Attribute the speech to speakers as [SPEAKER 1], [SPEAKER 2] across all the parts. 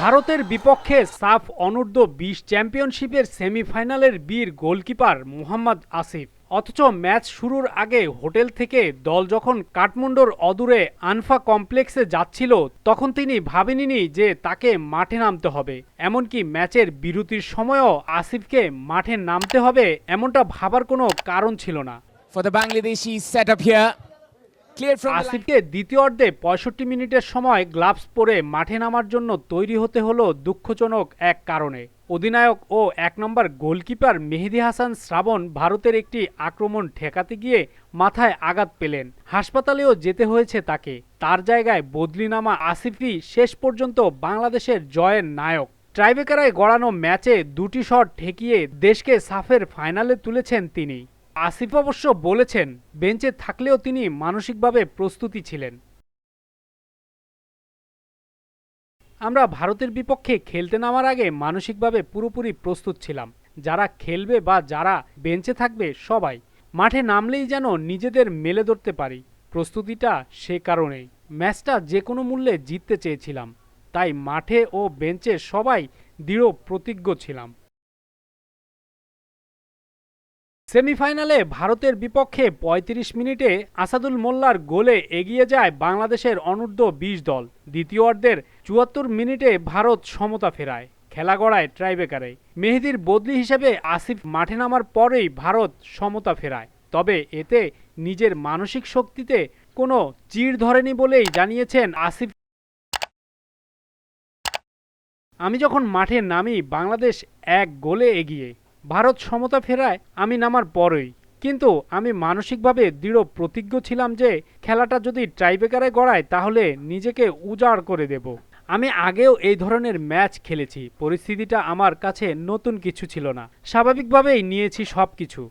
[SPEAKER 1] ভারতের বিপক্ষে সাফ অনূর্ধ্ব বিশ চ্যাম্পিয়নশিপের সেমিফাইনালের বীর গোলকিপার মোহাম্মদ আসিফ। অথচ ম্যাচ শুরুর আগে হোটেল থেকে দল যখন কাঠমান্ডুর অদূরে আনফা কমপ্লেক্সে যাচ্ছিল, তখন তিনি ভাবেননি যে তাকে মাঠে নামতে হবে। এমনকি ম্যাচের বিরতির সময়ও আসিফকে মাঠে নামতে হবে এমনটা ভাবার কোনো কারণ ছিল না।
[SPEAKER 2] For the Bangladeshi here. The line.
[SPEAKER 1] আসিফকে দ্বিতীয় অর্ধে পঁয়ষট্টি মিনিটের সময় গ্লাভস পরে মাঠে নামার জন্য তৈরি হতে হলো দুঃখজনক এক কারণে। অধিনায়ক ও এক নম্বর গোলকিপার মেহেদি হাসান শ্রাবণ ভারতের একটি আক্রমণ ঠেকাতে গিয়ে মাথায় আঘাত পেলেন। হাসপাতালেও যেতে হয়েছে তাকে। তার জায়গায় বদলি নামা আসিফই শেষ পর্যন্ত বাংলাদেশের জয়ের নায়ক। ট্রাইবেকারায় গড়ানো ম্যাচে দুটি শট ঠেকিয়ে দেশকে সাফের ফাইনালে তুলেছেন তিনি। আসিফ অবশ্য বলেছেন, বেঞ্চে থাকলেও তিনি মানসিকভাবে প্রস্তুতি ছিলেন। আমরা ভারতের বিপক্ষে খেলতে নামার আগে মানসিকভাবে পুরোপুরি প্রস্তুত ছিলাম। যারা খেলবে বা যারা বেঞ্চে থাকবে, সবাই। মাঠে নামলেই যেন নিজেদের মেলে ধরতে পারি। প্রস্তুতিটা সে কারণেই। ম্যাচটা যে কোনো মূল্যে জিততে চেয়েছিলাম। তাই মাঠে ও বেঞ্চে সবাই দৃঢ় প্রতিজ্ঞ ছিলাম। সেমিফাইনালে ভারতের বিপক্ষে ৩৫ মিনিটে আসাদুল মোল্লার গোলে এগিয়ে যায় বাংলাদেশের অনূর্ধ্ব বিশ দল। দ্বিতীয় অর্ধের চুয়াত্তর মিনিটে ভারত সমতা ফেরায়, খেলা গড়ায় ট্রাইবেকারে মেহেদির বদলি হিসেবে আসিফ মাঠে নামার পরেই ভারত সমতা ফেরায়। তবে এতে নিজের মানসিক শক্তিতে কোনো চিড় ধরেনি বলেই জানিয়েছেন আসিফ। আমি যখন মাঠে নামি বাংলাদেশ এক গোলে এগিয়ে ভারত সমতা ফেরায় আমি নামার পরই। কিন্তু আমি মানসিকভাবে দৃঢ় প্রতিজ্ঞ ছিলাম যে খেলাটা যদি ট্রাইবেকারে গড়ায় তাহলে নিজেকে উজাড় করে দেব। আমি আগেও এই ধরনের ম্যাচ খেলেছি। পরিস্থিতিটা আমার কাছে নতুন কিছু ছিল না। স্বাভাবিকভাবেই নিয়েছি সব কিছু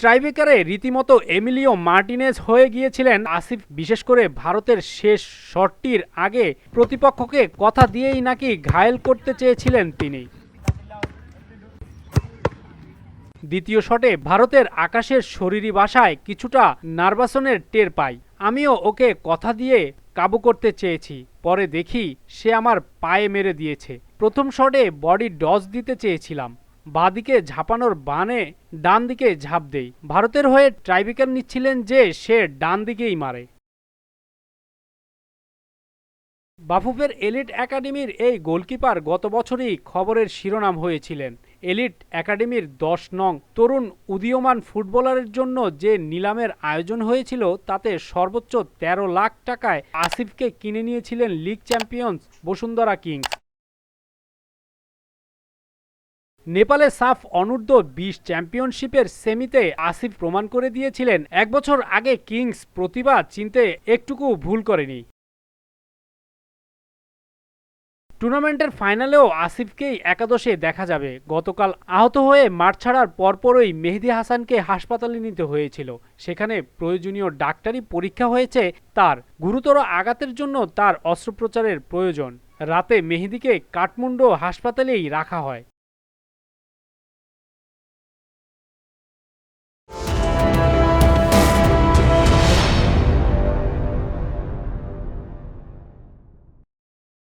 [SPEAKER 1] ট্রাইবেকারে রীতিমতো এমিলিও মার্টিনেজ হয়ে গিয়েছিলেন আসিফ, বিশেষ করে ভারতের শেষ শটটির আগে প্রতিপক্ষকে কথা দিয়েই নাকি ঘায়েল করতে চেয়েছিলেন তিনি। দ্বিতীয় শটে ভারতের আকাশের শরীরী বাসায় কিছুটা নার্ভাসনের টের পাই। আমিও ওকে কথা দিয়ে কাবু করতে চেয়েছি, পরে দেখি সে আমার পায়ে মেরে দিয়েছে। প্রথম শটে বডি ডজ দিতে চেয়েছিলাম। বাঁদিকে ঝাঁপানোর বানে ডান দিকে ঝাঁপ দেই। ভারতের হয়ে ট্রাইবিকার নিচ্ছিলেন যে সে ডান দিকেই মারে। বাফুফের এলিট একাডেমির এই গোলকিপার গত বছরই খবরের শিরোনাম হয়েছিলেন। এলিট একাডেমির দশ নং। তরুণ উদীয়মান ফুটবলারের জন্য যে নিলামের আয়োজন হয়েছিল, তাতে সর্বোচ্চ ১৩ লাখ টাকায় আসিফকে কিনে নিয়েছিলেন লিগ চ্যাম্পিয়ন্স বসুন্ধরা কিংস। নেপালে সাফ অনূর্ধ্ব বিশ চ্যাম্পিয়নশিপের সেমিতে আসিফ প্রমাণ করে দিয়েছিলেন, এক বছর আগে কিংস প্রতিভা চিনতে একটুকু ভুল করেনি। টুর্নামেন্টের ফাইনালেও আসিফকেই একাদশে দেখা যাবে। গতকাল আহত হয়ে মাঠ ছাড়ার পরপরই মেহেদি হাসানকে হাসপাতালে নিতে হয়েছিল। সেখানে প্রয়োজনীয় ডাক্তারি পরীক্ষা হয়েছে তার গুরুতর আঘাতের জন্য তার অস্ত্রোপচারের প্রয়োজন। রাতে মেহেদিকে কাঠমান্ডু হাসপাতালেই রাখা হয়।